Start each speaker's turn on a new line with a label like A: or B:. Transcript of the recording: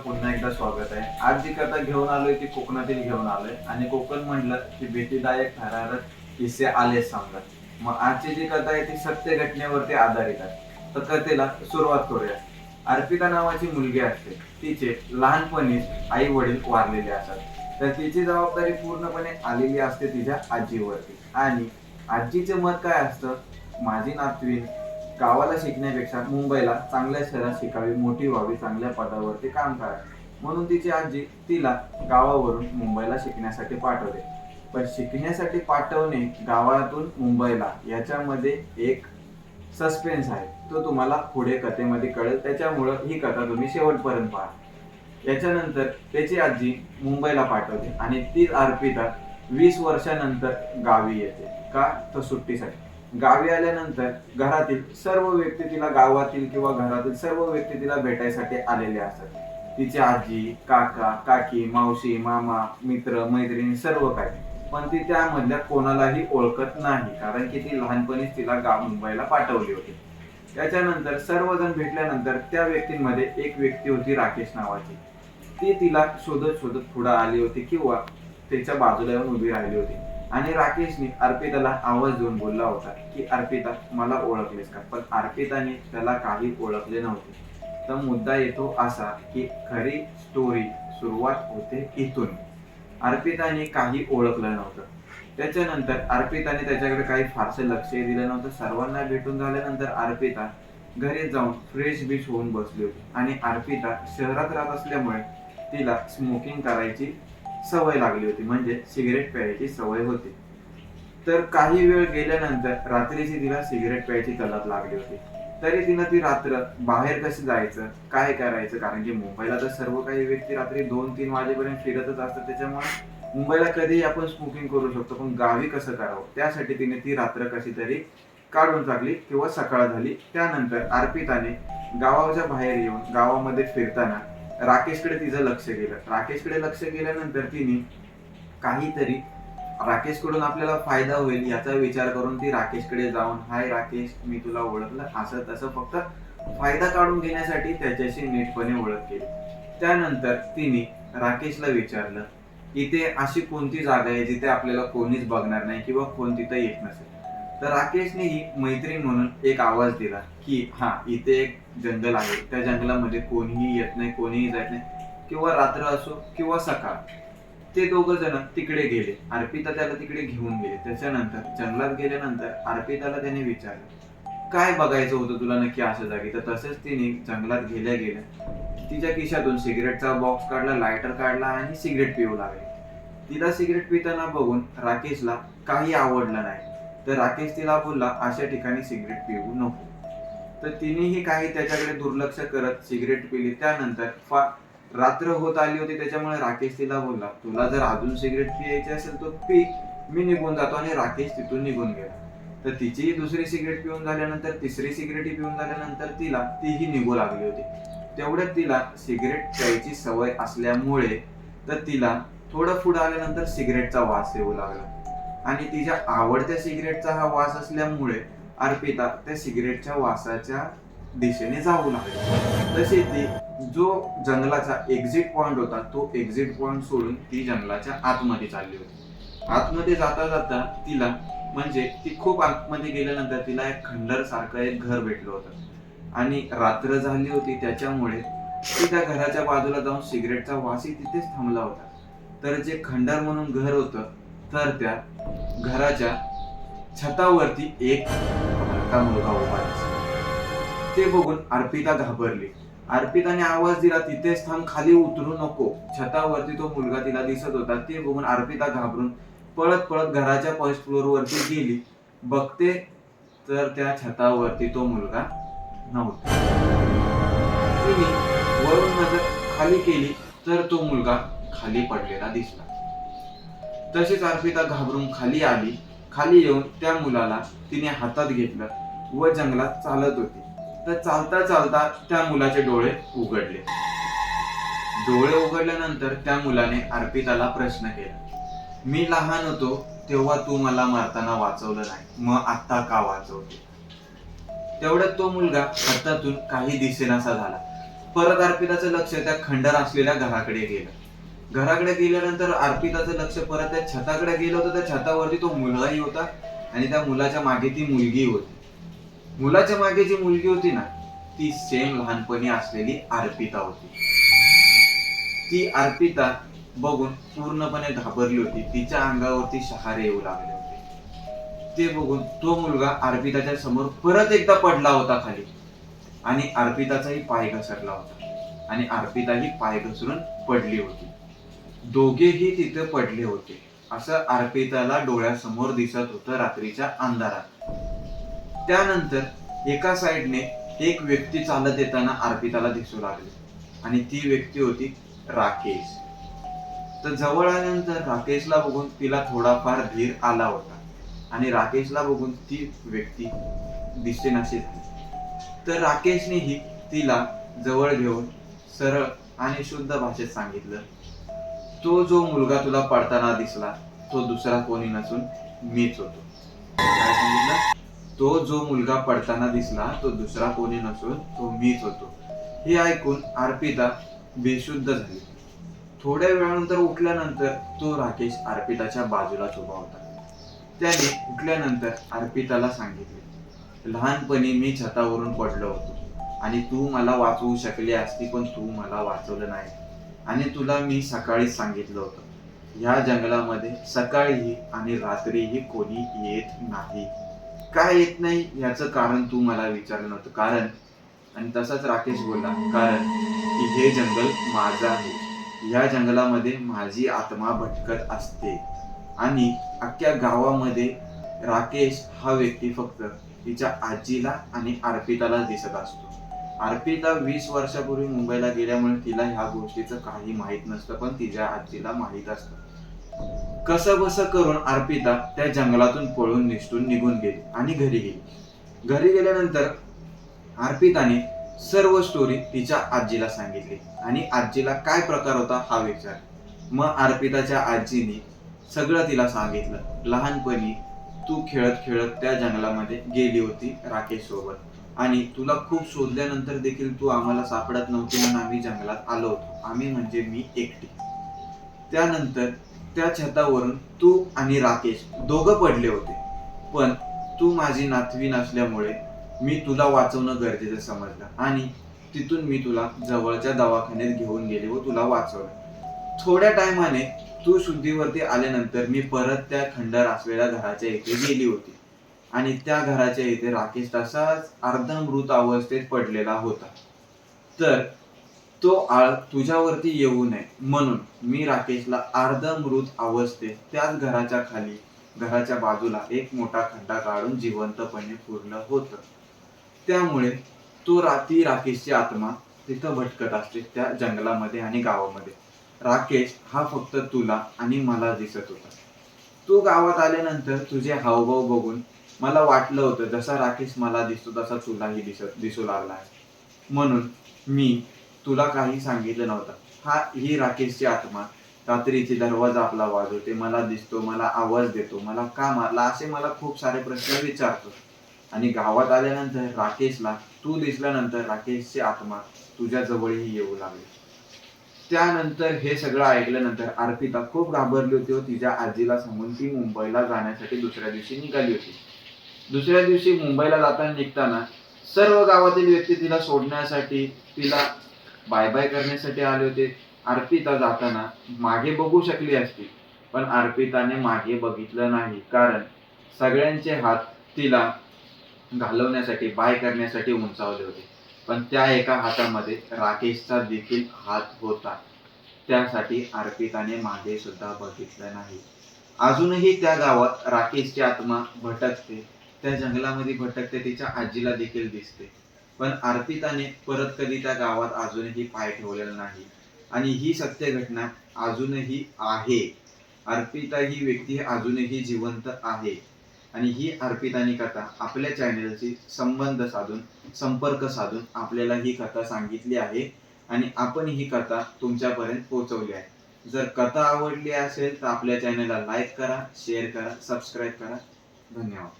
A: पुन्हा एकदा स्वागत आहे. आज जी कथा घेऊन आलोय ती कोकणातील घेऊन आलोय. आणि कोकण म्हणलं की भीतीदायक थरारक किस्से आले सांगतात. मग आजची जी कथा आहे ती सत्य घटनेवरती आधारित आहे. तर कथेला सुरुवात करूया. अर्पिता नावाची मुलगी असते. तिचे लहानपणीच आई वडील वारलेले असतात. तर तिची जबाबदारी पूर्णपणे आलेली असते तिच्या आजीवरती. आणि आजीचे मत काय असतं? माझी नातवी गावाला शिकण्यापेक्षा मुंबईला चांगल्या शहरात शिकावी मोठी व्हावी चांगल्या पदावरती काम करावे. म्हणून तिची आजी तिला गावावरून मुंबईला शिकण्यासाठी पाठवते पण शिकण्यासाठी पाठवणे गावातून मुंबईला याच्यामध्ये एक सस्पेन्स आहे. तो तुम्हाला पुढे कथेमध्ये कळेल. त्याच्यामुळं ही कथा तुम्ही शेवटपर्यंत पहा. याच्यानंतर त्याची आजी मुंबईला पाठवते आणि ती अर्पिता वीस वर्षानंतर गावी येते. का? तर सुट्टीसाठी. गावी आल्यानंतर घरातील सर्व व्यक्ती तिला गावातील किंवा घरातील सर्व व्यक्ती तिला भेटायसाठी आलेले असतात. तिची आजी काका काकी मावशी मामा मित्र मैत्रिणी सर्व काही. पण ती त्यामधल्या कोणालाही ओळखत नाही कारण की ती लहानपणीच तिला गाव मुंबईला पाठवली होती. त्याच्यानंतर सर्वजण भेटल्यानंतर त्या व्यक्तींमध्ये एक व्यक्ती होती राकेश नावाची. ती तिला शोधत शोधत पुढे आली होती किंवा तिच्या बाजूला येऊन उभी राहिली होती. आणि राकेशने अर्पिताला आवाज देऊन बोलला होता की अर्पिता मला ओळखलेस का? पण अर्पिताने त्याला काही ओळखले नव्हते. तर मुद्दा येतो असा की खरी स्टोरी सुरुवात होते इथून. अर्पिताने काही ओळखलं नव्हतं. त्याच्यानंतर अर्पिताने त्याच्याकडे काही फारसं लक्ष दिलं नव्हतं. सर्वांना भेटून झाल्यानंतर अर्पिता घरी जाऊन फ्रेश बीच होऊन बसली होती. आणि अर्पिता शहरात राहत असल्यामुळे तिला स्मोकिंग करायची सवय लागली होती. म्हणजे सिगरेट प्यायची सवय होती. तर काही वेळ गेल्यानंतर रात्रीची तिला सिगरेट प्यायची तलप लागली होती. तरी तिनं ती रात्र बाहेर कसं जायचं काय करायचं कारण की मुंबईला तर सर्व काही व्यक्ती रात्री दोन तीन वाजेपर्यंत फिरतच असतात. त्याच्यामुळे मुंबईला कधीही आपण स्मोकिंग करू शकतो पण गावी कसं करावं? त्यासाठी तिने ती रात्र कशी तरी काढून टाकली किंवा सकाळ झाली. त्यानंतर अर्पिताने गावाच्या बाहेर येऊन गावामध्ये फिरताना राकेशकडे तिचं लक्ष गेलं. राकेशकडे लक्ष गेल्यानंतर तिने काहीतरी राकेशकडून आपल्याला फायदा होईल याचा विचार करून ती राकेशकडे जाऊन हाय राकेश मी तुला ओळखलं. असं तसं फक्त फायदा काढून घेण्यासाठी त्याच्याशी नीटपणे ओळख केली. त्यानंतर तिने राकेशला विचारलं इथे अशी कोणती जागा आहे जिथे आपल्याला कोणीच बघणार नाही किंवा कोण तिथं येत नसेल? तर राकेशने ही मैत्रीण म्हणून एक आवाज दिला की हा इथे एक जंगल आहे. त्या जंगलामध्ये कोणीही येत नाही कोणीही जात नाही. किंवा रात्र असो किंवा सकाळ. ते दोघ जण तिकडे गेले. अर्पिता त्याला तिकडे घेऊन गेले. त्याच्यानंतर जंगलात गेल्यानंतर अर्पिताला त्याने विचारलं काय बघायचं होतं तुला नक्की अशा जागी? तर तसंच तिने जंगलात गेल्या गेल्या तिच्या खिशातून सिगरेटचा बॉक्स काढला लायटर काढला आणि सिगरेट पिऊ लागले. तिला सिगरेट पिताना बघून राकेशला काही आवडलं नाही. तर राकेश तिला बोलला अशा ठिकाणी सिगरेट पिऊ नको. तर तिनेही काही त्याच्याकडे दुर्लक्ष करत सिगरेट पिली. त्यानंतर फा रात्र होत आली होती त्याच्यामुळे राकेश तिला बोलला तुला जर अजून सिगरेट पियायची असेल तर पी. मी निघून जातो आणि राकेश तिथून निघून गेला. तर तिचीही दुसरी सिगरेट पिऊन झाल्यानंतर तिसरी सिगरेटही पिऊन झाल्यानंतर तिला तीही निघू लागली होती. तेवढ्यात तिला सिगरेट प्यायची सवय असल्यामुळे तर तिला थोडं पुढं आल्यानंतर सिगरेटचा वास येऊ लागला. आणि तिच्या आवडत्या सिगरेटचा हा वास असल्यामुळे अर्पिता त्या सिगरेटच्या वासाच्या दिशेने जाऊ लागली. तशी ती जो जंगलाचा एक्झिट पॉइंट होता तो एक्झिट पॉइंट सोडून ती जंगलाच्या आतमध्ये चालली होती. आतमध्ये जाता जाता तिला म्हणजे ती खूप आतमध्ये गेल्यानंतर तिला एक खंडर सारखं एक घर भेटलं होतं. आणि रात्र झाली होती त्याच्यामुळे ती त्या घराच्या बाजूला जाऊन सिगरेटचा वासही तिथेच थांबला होता. तर जे खंडर म्हणून घर होतं तर त्या घराच्या छतावरती एक बारका मुलगा उभा दिसला. ते बघून अर्पिता घाबरली. अर्पिताने आवाज दिला तिथेच थांब खाली उतरू नको. छतावरती तो मुलगा तिला दिसत होता. ते बघून अर्पिता घाबरून पळत पळत घराच्या फर्स्ट फ्लोअर वरती गेली. बघते तर त्या छतावरती तो मुलगा नव्हता. तिने वरून नजर खाली केली तर तो मुलगा खाली पडलेला दिसला. तशीच अर्पिता घाबरून खाली आली. खाली येऊन त्या मुलाला तिने हातात घेतलं व जंगलात चालत होती. तर चालता चालता त्या मुलाचे डोळे उघडले. डोळे उघडल्यानंतर त्या मुलाने अर्पिताला प्रश्न केला मी लहान होतो तेव्हा तू मला मारताना वाचवलं नाही मग आता का वाचवते? तेवढ्यात तो मुलगा हातातून काही दिसेनासा झाला. परत अर्पिताचं लक्ष त्या खंडर असलेल्या घराकडे गेलं. घराकडे गेल्यानंतर अर्पिताचं लक्ष परत त्या छताकडे गेलं होतं. त्या छतावरती तो मुलगाही होता आणि त्या मुलाच्या मागे ती मुलगी होती. मुलाच्या मागे जी मुलगी होती ना ती सेम लहानपणी असलेली अर्पिता होती. ती अर्पिता बघून पूर्णपणे घाबरली होती. तिच्या अंगावरती शहारे येऊ लागले होते. ते बघून तो मुलगा अर्पिताच्या समोर परत एकदा पडला होता खाली. आणि अर्पिताचाही पाय घसरला होता. आणि अर्पिताही पाय घसरून पडली होती. दोघेही तिथे पडले होते. असं अर्पिताला डोळ्यासमोर दिसत होतं रात्रीच्या अंधारात. त्यानंतर एका साईडने एक व्यक्ती चालत येताना अर्पिताला दिसू लागली आणि ती व्यक्ती होती राकेश. तर जवळ आल्यानंतर राकेशला बघून तिला थोडाफार धीर आला होता आणि राकेशला बघून ती व्यक्ती दिसेनाशी झाली. तर राकेशनेही तिला जवळ घेऊन सरळ आणि शुद्ध भाषेत सांगितलं तो जो मुलगा तुला पडताना दिसला तो दुसरा कोणी नसून मीच होतो. काय सांगितलं? तो जो मुलगा पडताना दिसला तो दुसरा कोणी नसून तो मीच होतो. हे ऐकून अर्पिता बेशुद्ध झाली. थोड्या वेळानंतर उठल्यानंतर तो राकेश अर्पिताच्या बाजूलाच उभा होता. त्याने उठल्यानंतर अर्पिताला सांगितले लहानपणी मी छतावरून पडलो होतो आणि तू मला वाचवू शकली असती पण तू मला वाचवलं नाही. आणि तुला मी सकाळी सांगितलं होतं. ह्या जंगलामध्ये सकाळीही आणि रात्रीही कोणी येत नाही. काय येत नाही? याचं कारण तू मला विचारलं नव्हतं कारण आणि तसाच राकेश बोलला कारण की हे जंगल माझं आहे. या जंगलामध्ये माझी आत्मा भटकत असते. आणि अख्ख्या गावामध्ये राकेश हा व्यक्ती फक्त तिच्या आजीला आणि अर्पिताला दिसत असतो. अर्पिता वीस वर्षापूर्वी मुंबईला गेल्यामुळे तिला ह्या गोष्टीचं काही माहीत नसतं पण तिच्या आजीला माहीत असतं. कसं बसं करून अर्पिता त्या जंगलातून पळून निसटून निघून गेली आणि घरी गेली. घरी गेल्यानंतर अर्पिताने सर्व स्टोरी तिच्या आजीला सांगितली आणि आजीला काय प्रकार होता हा विचार. मग अर्पिताच्या आजीने सगळं तिला सांगितलं. लहानपणी तू खेळत खेळत त्या जंगलामध्ये गेली होती राकेश सोबत आणि तुला खूप शोधल्यानंतर देखील तू आम्हाला सापडत नव्हती म्हणून आम्ही जंगलात आलो होतो. आम्ही म्हणजे मी एकटी. त्यानंतर त्या छतावरून तू आणि राकेश दोघं पडले होते. पण तू माझी नातवी नसल्यामुळे मी तुला वाचवणं गरजेचं समजलं आणि तिथून मी तुला जवळच्या दवाखान्यात घेऊन गेले व तुला वाचवलं. थोड्या टायमाने तू शुद्धीवरती आल्यानंतर मी परत त्या खंडर असलेल्या घराच्या इथे गेली होती. आणि त्या घराच्या इथे राकेश तसाच अर्धमृत अवस्थेत पडलेला होता. तर तो आळ तुझ्यावरती येऊ नये म्हणून मी राकेशला अर्धमृत अवस्थेत त्याच घराच्या खाली घराच्या बाजूला एक मोठा खड्डा काढून जिवंतपणे पुरलं होतं. त्यामुळे तो राती राकेशची आत्मा तिथं भटकत असते त्या जंगलामध्ये आणि गावामध्ये. राकेश हा फक्त तुला आणि मला दिसत होता. तू गावात आल्यानंतर तुझे हावभाव बघून मला वाटलं होतं जसा राकेश मला दिसतो तसा तुलाही दिसत दिसू लागला आहे. म्हणून मी तुला काही सांगितलं नव्हतं. हा ही राकेशची आत्मा. रात्रीची दरवाजा आपला वाजवते मला दिसतो मला आवाज देतो मला का मारला असे मला खूप सारे प्रश्न विचारतो. आणि गावात आल्यानंतर राकेशला तू दिसल्यानंतर राकेशची आत्मा तुझ्या जवळही येऊ लागली. त्यानंतर हे सगळं ऐकल्यानंतर अर्पिता खूप घाबरली होती व तिच्या आजीला सांगून ती मुंबईला जाण्यासाठी दुसऱ्या दिवशी निघाली होती. दुसऱ्या दिवशी मुंबईला जाताना निघताना सर्व गावातील व्यक्ती तिला सोडण्यासाठी तिला बाय बाय करण्यासाठी आले होते. अर्पिता जाताना मागे बघू शकली असती पण अर्पिताने मागे बघितलं नाही. कारण सगळ्यांचे हात तिला घालवण्यासाठी बाय करण्यासाठी उंचावले होते. पण त्या एका हातामध्ये राकेशचा देखील हात होता. त्यासाठी अर्पिताने मागे सुद्धा बघितलं नाही. अजूनही त्या गावात राकेशची आत्मा भटकते. त्या जंगलामध्ये भटकते तिच्या आजीला देखील दिसते. पण अर्पिताने परत कधी त्या गावात अजूनही पाय ठेवलेला नाही. आणि ही सत्य घटना अजूनही आहे. अर्पिता ही व्यक्ती अजूनही जिवंत आहे. आणि ही अर्पितानी कथा आपल्या चॅनलशी संबंध साधून संपर्क साधून आपल्याला ही कथा सांगितली आहे. आणि आपण ही कथा तुमच्यापर्यंत पोहोचवली आहे. जर कथा आवडली असेल तर आपल्या चॅनलला लाईक करा शेअर करा सबस्क्राईब करा. धन्यवाद.